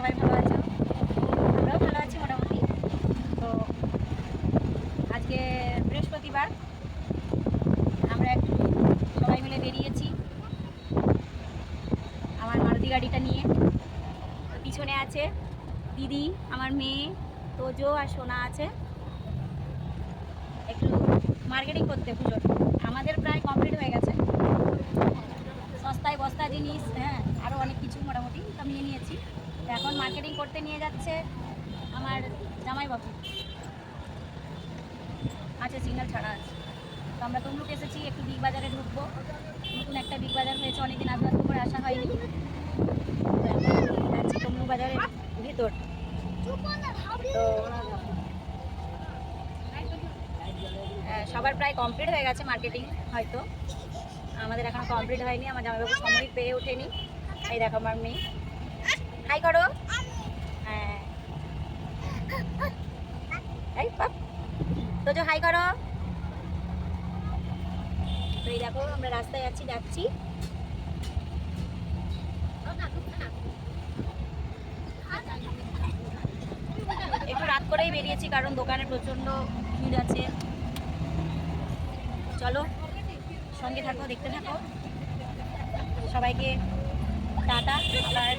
সবাই ভালো আছো? আমরাও ভালো আছি মোটামুটি। তো আজকে বৃহস্পতিবার, আমরা একটু সবাই মিলে বেরিয়েছি আমার মারুতি গাড়িটা নিয়ে। পিছনে আছে দিদি, আমার মেয়ে, তোজো আর সোনা আছে। একটু মার্কেটিং করতে পুজোর। আমাদের প্রায় কমপ্লিট হয়ে গেছে। সস্তায় বস্তা জিনিস হ্যাঁ আরও অনেক কিছু মোটামুটি আমি নিয়ে নিয়েছি। এখন মার্কেটিং করতে নিয়ে যাচ্ছে আমার জামাইবাবু। আছে সিগন্যাল ছাড়া আছে। তো আমরা তমলুক এসেছি, একটু বিগ বাজারে ঢুকবো। নতুন একটা বিগ বাজার হয়েছে, অনেকদিন আগে আগে করে আসা হয়নি। যাচ্ছি তমলুক বাজারের ভিতর। তো সবার প্রায় কমপ্লিট হয়ে গেছে মার্কেটিং হয়তো। আমাদের এখন কমপ্লিট হয়নি, আমার জামাইবাবু সময় পেয়ে ওঠেনি। এই দেখো আমার মেয়ে। হাই করো। হ্যাঁ। এই পাপ তো হাই করো। এই দেখো, আমরা রাস্তায় যাচ্ছি যাচ্ছি। একটু রাত করেই বেরিয়েছি, কারণ দোকানে প্রচণ্ড ভিড় আছে। চলো, সঙ্গে থাকো, দেখতে থাকো। সবাইকে টাটা, আবার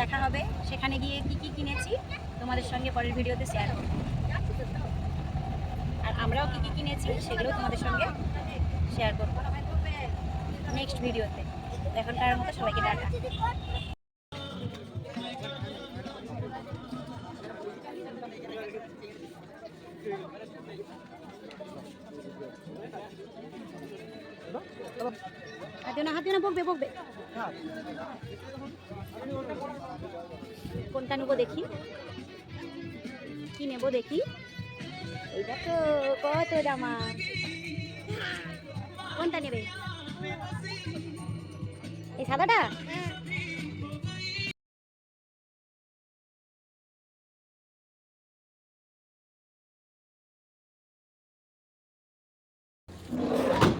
দেখা হবে। সেখানে গিয়ে কি কি কিনেছি তোমাদের সঙ্গে পরের ভিডিওতে শেয়ার করব। আর আমরাও কি কি কিনেছি সেগুলো তোমাদের সঙ্গে শেয়ার করব নেক্সট ভিডিওতে। এখনকার মতো সবাইকে টাটা। হাতে না হাতে না বকবে বকবে কোনটা নেব দেখি? কি নেব দেখি? এই দেখো কত জামা কোনটা নেবে? এই সাদাটা?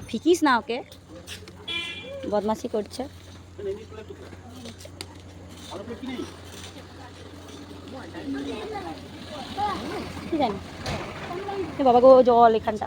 ফিকিস না ওকে। বদমাসি করছে। বাবা গো জল এখানটা।